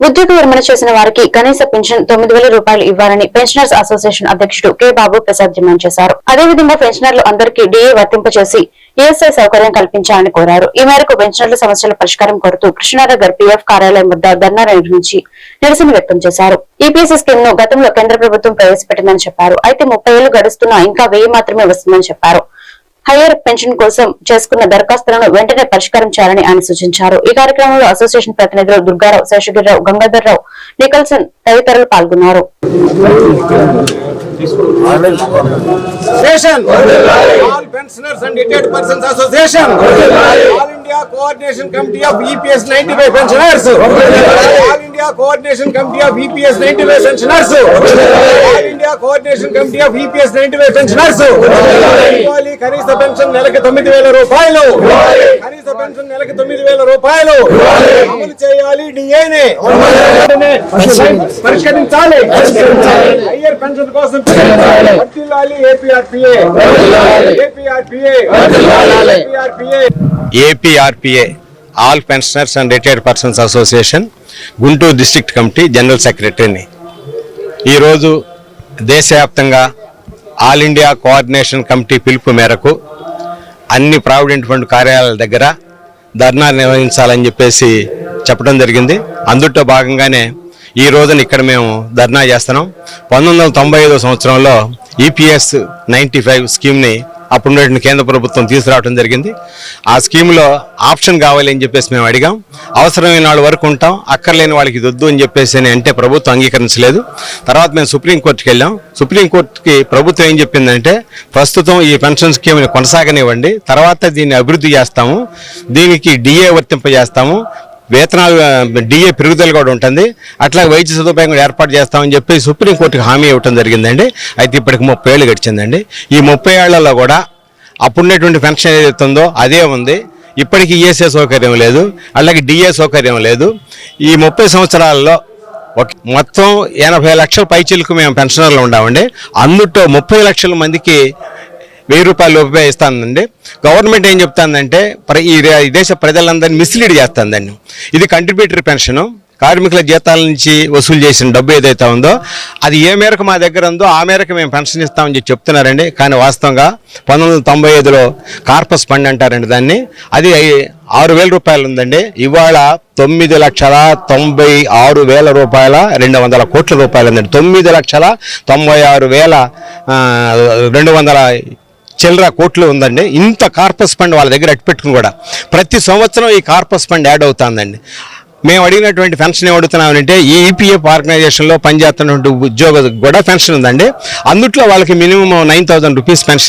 ఉద్యోగ విరమణ చేసిన వారికి కనీస పెన్షన్ తొమ్మిది వేల రూపాయలు ఇవ్వాలని పెన్షనర్స్ అసోసియేషన్ అధ్యక్షుడు కె బాబు ప్రసాద్ డిమాండ్ చేశారు. అదేవిధంగా పెన్షనర్లు అందరికీ డీఏ వర్తింపచేసి ఈఎస్ఐ సౌకర్యం కల్పించాలని కోరారు. ఈ మేరకు పెన్షనర్ల సమస్యల పరిష్కారం కోరుతూ కృష్ణానగర్ పీఎఫ్ కార్యాలయం వద్ద ధర్నా నిర్వహించి నిరసన వ్యక్తం చేశారు. ఈపీఎస్సీ స్కీమ్ను గతంలో కేంద్ర ప్రభుత్వం ప్రవేశపెట్టిందని చెప్పారు. అయితే ముప్పై ఏళ్ళు గడుస్తున్నా ఇంకా వెయ్యి మాత్రమే వస్తుందని చెప్పారు. హయ్యర్ పెన్షన్ కోసం చేసుకున్న దరఖాస్తులను వెంటనే పరిష్కారం చేయాలని ఆయన సూచించారు. ఈ కార్యక్రమంలో అసోసియేషన్ ప్రతినిధులు దుర్గారావు శేషగిరిరావు గంగాధర్రావు నికల్సన్ తదితరులు పాల్గొన్నారు. Association. India coordination committee of EPS ninety five pensioners all India coordination committee of EPS ninety five pensioners all India coordination committee of EPS ninety five pensioners ఇవ్వాలి కనీస పెన్షన్ నెలకి తొమ్మిది వేల రూపాయలు కనీస పెన్షన్ నెలకి తొమ్మిది వేల రూపాయలు అమలు చేయాలి డిఏని పరిష్కరించాలి. హయ్యర్ పెన్షన్ కోసం వర్తిల్లాలి APRPA. APRPA. APRPA. APRPA all pensioners and retired persons association Guntur district committee general సెక్రటరీని. ఈరోజు దేశవ్యాప్తంగా ఆల్ ఇండియా కోఆర్డినేషన్ కమిటీ పిలుపు మేరకు అన్ని ప్రావిడెంట్ ఫండ్ కార్యాలయాల దగ్గర ధర్నా నిర్వహించాలని చెప్పేసి చెప్పడం జరిగింది. అందుట్లో భాగంగానే ఈ రోజున ఇక్కడ మేము ధర్నా చేస్తున్నాం. పంతొమ్మిది వందల తొంభై ఐదో సంవత్సరంలో ఈపీఎస్ నైంటీ ఫైవ్ స్కీమ్ని అప్పుడు కేంద్ర ప్రభుత్వం తీసుకురావడం జరిగింది. ఆ స్కీమ్లో ఆప్షన్ కావాలి అని చెప్పేసి మేము అడిగాం. అవసరమైన వాళ్ళ వరకు ఉంటాం. అక్కర్లేని వాళ్ళకి ఇది వద్దు అని చెప్పేసి అంటే ప్రభుత్వం అంగీకరించలేదు. తర్వాత మేము సుప్రీంకోర్టుకి వెళ్ళాం. సుప్రీంకోర్టుకి ప్రభుత్వం ఏం చెప్పిందంటే ప్రస్తుతం ఈ పెన్షన్ స్కీమ్ని కొనసాగనివ్వండి. తర్వాత దీన్ని అభివృద్ధి చేస్తాము. దీనికి డిఏ వర్తింపజేస్తాము. వేతనాలు డిఏ పెరుగుదల కూడా ఉంటుంది. అట్లా వైద్య సదుపాయం కూడా ఏర్పాటు చేస్తామని చెప్పి సుప్రీంకోర్టుకి హామీ ఇవ్వడం జరిగిందండి. అయితే ఇప్పటికి ముప్పై ఏళ్ళు గడిచిందండి. ఈ ముప్పై ఏళ్ళలో కూడా అప్పుడున్నటువంటి పెన్షన్ ఏదైతే ఉందో అదే ఉంది. ఇప్పటికీ ఈఎస్ఏ సౌకర్యం లేదు. అలాగే డిఏ సౌకర్యం లేదు. ఈ ముప్పై సంవత్సరాల్లో ఒక మొత్తం ఎనభై లక్షల పైచిలకు మేము పెన్షనర్లు ఉండామండి అందులో ముప్పై లక్షల మందికి వెయ్యి రూపాయలు లోపే ఇస్తానండి గవర్నమెంట్ ఏం చెప్తాందంటే ప్ర- ఈ దేశ ప్రజలందరినీ మిస్లీడ్ చేస్తుందండి. ఇది కంట్రిబ్యూటరీ పెన్షన్ కార్మికుల జీతాల నుంచి వసూలు చేసిన డబ్బు ఏదైతే ఉందో అది ఏ మేరకు మా దగ్గర ఉందో ఆ మేరకు మేము పెన్షన్ ఇస్తామని చెప్పి చెప్తున్నారండి. కానీ వాస్తవంగా పంతొమ్మిది వందల తొంభై ఐదులో కార్పస్ ఫండ్ అంటారండి దాన్ని. అది ఆరు వేల రూపాయలు ఉందండి. ఇవాళ తొమ్మిది లక్షల తొంభై ఆరు వేల రూపాయల రెండు వందల కోట్ల రూపాయలు ఉందండి. తొమ్మిది లక్షల తొంభై ఆరు వేల రెండు వందల చిల్లర కోట్లు ఉందండి. ఇంత కార్పస్ ఫండ్ వాళ్ళ దగ్గర అట్టుపెట్టుకుని కూడా ప్రతి సంవత్సరం ఈ కార్పస్ ఫండ్ యాడ్ అవుతుందండి. మేము అడిగినటువంటి పెన్షన్ ఏం ఈ ఈపీఎఫ్ ఆర్గనైజేషన్లో పనిచేస్తున్నటువంటి ఉద్యోగ కూడా పెన్షన్ ఉందండి. అందుట్లో వాళ్ళకి minimum nine thousand rupees pension